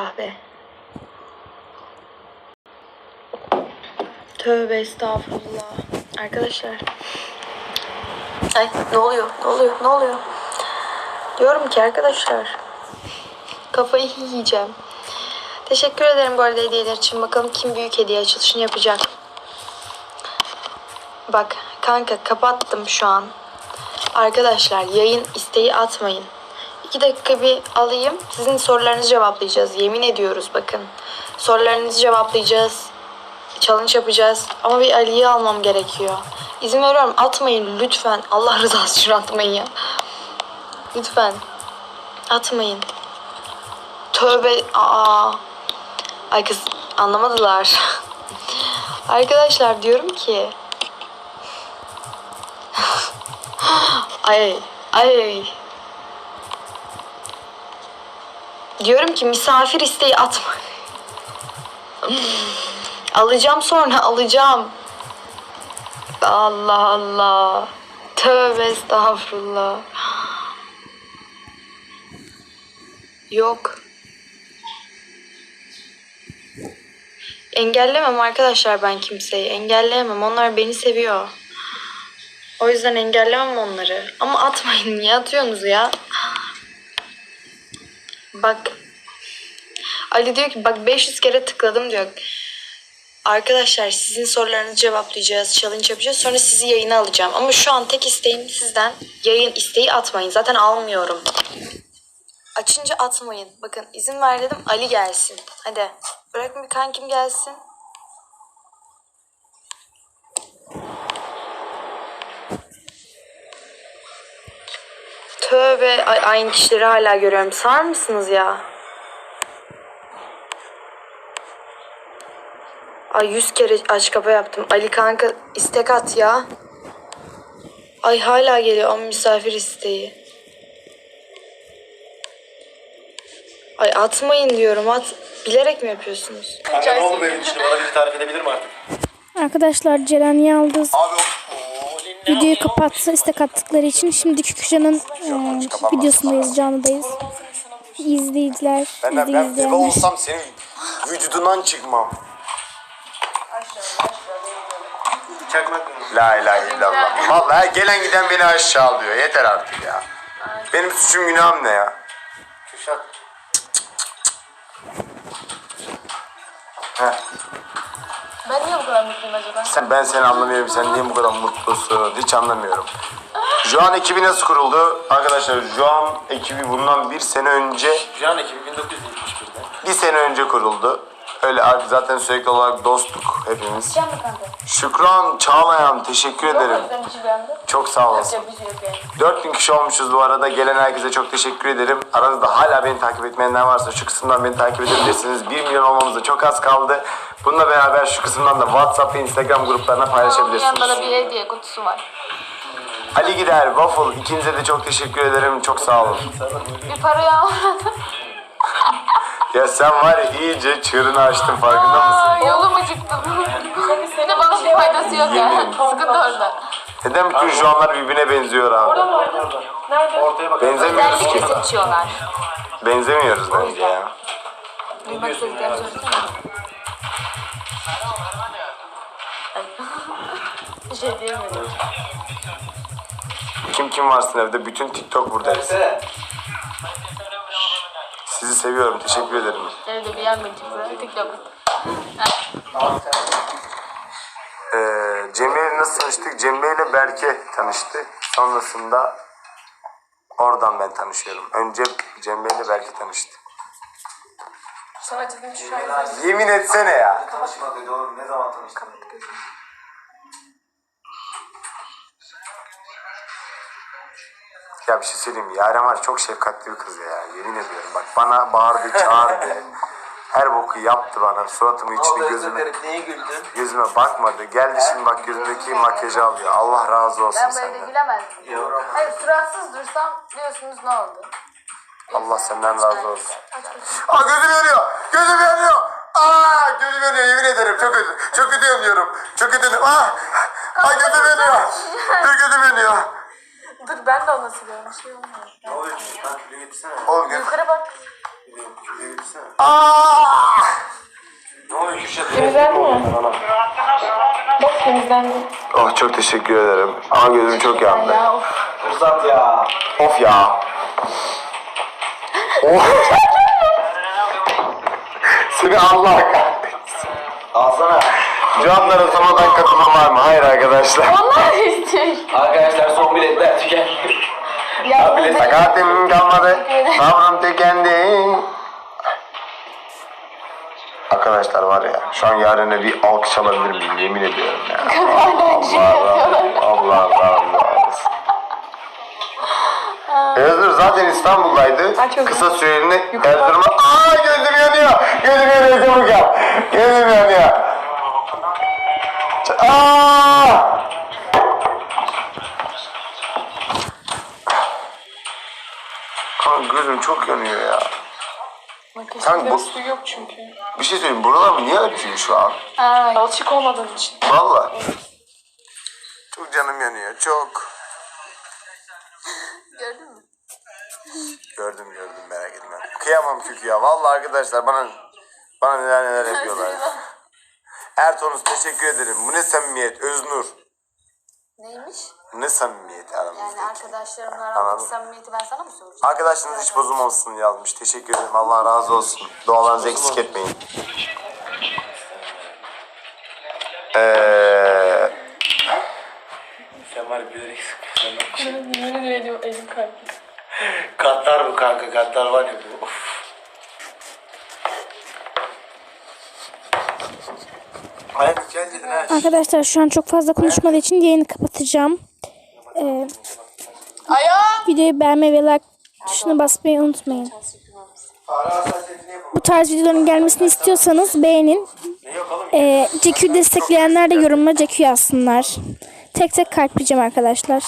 Be. Tövbe estağfurullah. Arkadaşlar. Ay ne oluyor? Ne oluyor? Ne oluyor? Diyorum ki arkadaşlar. Kafayı yiyeceğim. Teşekkür ederim bu arada hediyeler için. Bakalım kim büyük hediye açılışını yapacak. Bak kanka kapattım şu an. Arkadaşlar yayın isteği atmayın. İki dakika bir alayım. Sizin sorularınızı cevaplayacağız. Yemin ediyoruz bakın. Sorularınızı cevaplayacağız. Challenge yapacağız. Ama bir Ali'yi almam gerekiyor. İzin veriyorum. Atmayın lütfen. Allah rızası için atmayın ya. Lütfen. Atmayın. Tövbe. Aa. Ay kız anlamadılar. Arkadaşlar diyorum ki. ay ay. Diyorum ki misafir isteği atma. alacağım sonra alacağım. Allah Allah. Tövbe estağfurullah. Yok. Engellemem arkadaşlar ben kimseyi. Engelleyemem. Onlar beni seviyor. O yüzden engellemem onları. Ama atmayın. Niye atıyorsunuz ya? Bak. Ali diyor ki bak 500 kere tıkladım diyor. Arkadaşlar sizin sorularınızı cevaplayacağız. Challenge yapacağız. Sonra sizi yayına alacağım. Ama şu an tek isteğim sizden yayın isteği atmayın. Zaten almıyorum. Açınca atmayın. Bakın izin ver dedim Ali gelsin. Hadi. Bırakın bir kankim gelsin. Tövbe ay, aynı kişileri hala görüyorum. Sar mısınız ya? Ay yüz kere aç kapa yaptım. Ali kanka istek at ya. Ay hala geliyor ama misafir isteği. Ay atmayın diyorum at. Bilerek mi yapıyorsunuz? Kanka ne oldu bu evin içinde? Bana bir tarif edebilir mi artık? Arkadaşlar Ceren Yıldız Abi o... videoyu kapattı istek attıkları için. Şimdi Kükücan'ın e, videosundayız, canlıdayız. İzleyiciler, Ben, ben, ben bebe izleyiciler. olsam senin vücudundan çıkmam. Çakmak mı? La ilahe illallah. Vallahi gelen giden beni aşağı alıyor. Yeter artık ya. Benim suçum günahım ne ya? Kürşat. Heh. Ben niye bu kadar mutluyum acaba? Sen, ben seni anlamıyorum. Sen niye bu kadar mutlusun? Hiç anlamıyorum. Juan ekibi nasıl kuruldu? Arkadaşlar Juan ekibi bundan bir sene önce Can ekibi 1971'de. bir sene önce kuruldu. Öyle abi zaten sürekli olarak dostluk hepimiz. Can mı kanka? Şükran Çağlayan teşekkür ederim. Yok bir şey beğendim. Çok sağ olasın. Yok bir şey yok yani. 4000 kişi olmuşuz bu arada. Gelen herkese çok teşekkür ederim. Aranızda hala beni takip etmeyenler varsa şu kısımdan beni takip edebilirsiniz. 1 milyon olmamıza çok az kaldı. Bununla beraber şu kısımdan da WhatsApp ve Instagram gruplarına paylaşabilirsiniz. yanında da bir hediye kutusu var. Ali Gider, Waffle ikinize de çok teşekkür ederim. Çok sağ olun. Bir parayı almadım. Ya sen var ya iyice çığırını açtın farkında mısın? Aa, yolum acıktı. De bana bir faydası yok ya. Sıkıntı orada. Neden bütün Juanlar birbirine benziyor abi? Ortaya bak. Benzemiyoruz ki. Özellikle seçiyorlar. Benzemiyoruz bence ya. Duymak istediklerini söylesene. Ay. Bir şey. Kim kim varsın evde? Bütün TikTok buradayız. Sizi seviyorum. Teşekkür ederim. Evde bir yer mi çıktı? TikTok. Ee, Cemre ile nasıl tanıştık? Cemre ile Berke tanıştı. Sonrasında oradan ben tanışıyorum. Önce Cemre ile Berke tanıştı. Sana çıktım şu an. Yemin etsene ya. Tanışmadı oğlum ne zaman tanıştın? Ya bir şey söyleyeyim mi? Yaren var çok şefkatli bir kız ya. Yemin ediyorum. Bak bana bağırdı, çağırdı. Her boku yaptı bana. Suratımı içini gözüme, Neye güldün? gözüme bakmadı. Geldi şimdi bak gözümdeki makyajı alıyor. Allah razı olsun Ben evde senden. gülemezdim. Yok. Hayır suratsız dursam diyorsunuz ne oldu? Allah senden razı olsun. Aa gözüm yanıyor. Gözüm yanıyor. Aa gözüm yanıyor yemin ederim. Çok kötü. Çok kötü yanıyorum. Çok kötü yanıyorum. Aa, aa gözüm yanıyor. Dur gözüm yanıyor. Dur ben de ona siliyorum. Bir şey olmuyor. Ne oluyor? Lan külü getirsene. Oğlum göz- Yukarı bak. Aa! Ne oluyor Kürşat? Temizlendi mi? Bak temizlendi. Oh çok teşekkür ederim. Ama gözüm çok yandı. Ya of. Fırsat ya. Of ya. Of. Seni Allah kahretsin. Alsana. Canlara sonradan katılım var mı? Hayır arkadaşlar. Vallahi istiyorum. Arkadaşlar son biletler tükendi. Ya bilet- Sakatim kalmadı. Sabrım tükendi. Arkadaşlar var ya şu an yarına bir alkış alabilir miyim? Yemin ediyorum ya. Allah Allah Allah Allah. Özgür zaten İstanbul'daydı. Ay, çok Kısa süreliğine Erzurum'a... Aa gözüm yanıyor. Gözüm yanıyor çabuk yap. Gözüm yanıyor. Çok yanıyor ya. Kanka bu, Su yok çünkü. bir şey söyleyeyim. Buralar mı niye acıyor şu an? Ha, alçık olmadığın için. Valla. Çok canım yanıyor. Çok. Gördün mü? Gördüm gördüm merak etme. Kıyamam çünkü ya. Vallahi arkadaşlar bana bana neler neler yapıyorlar. Ertonuz teşekkür ederim. Bu ne samimiyet Öznur. Neymiş? Ne samimiyet aramızda. Yani arkadaşlarımla Anladım. aramdaki samimiyeti ben sana mı soracağım? Arkadaşlarınız hiç bozulmamasın yazmış. Teşekkür ederim. Allah razı olsun. Dualarınızı eksik etmeyin. Eee Sen var ya bilerek sıkıyorsun. Yemin ediyorum elim kalktı. Katlar bu kanka katlar var ya bu. Of. Hayır gel dedin ha. Arkadaşlar şu an çok fazla konuşmadığı için yayını kapatacağım. Ee, Ayağım! videoyu beğenmeyi ve like tuşuna basmayı unutmayın. Bu tarz videoların gelmesini istiyorsanız beğenin. Ee, CQ destekleyenler de yorumlara CQ yazsınlar. Tek tek kalpleyeceğim arkadaşlar.